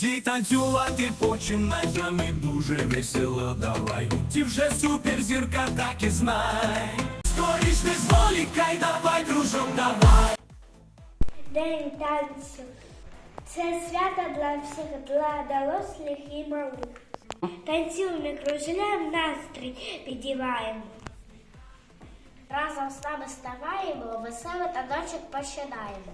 Ті танцювати починай, там і дуже весело давай. Ті вже суперзірка, так і знай. Скоріш не зволікай, давай, дружок, давай. День танцю. Це свято для всіх, для дорослих і малих. Танцюємо, кружляємо, настрій підіймаємо. Разом з нами ставаємо, веселий таночок починаємо.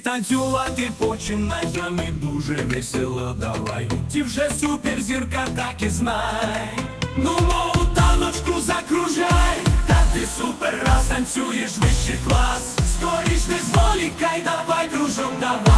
Танцювати починай, там і дуже весело давай. Ті вже суперзірка, так і знай. Ну, мову таночку закружай, та ти супер раз танцюєш вищий клас. Скоріш не зволікай, давай, дружок, давай.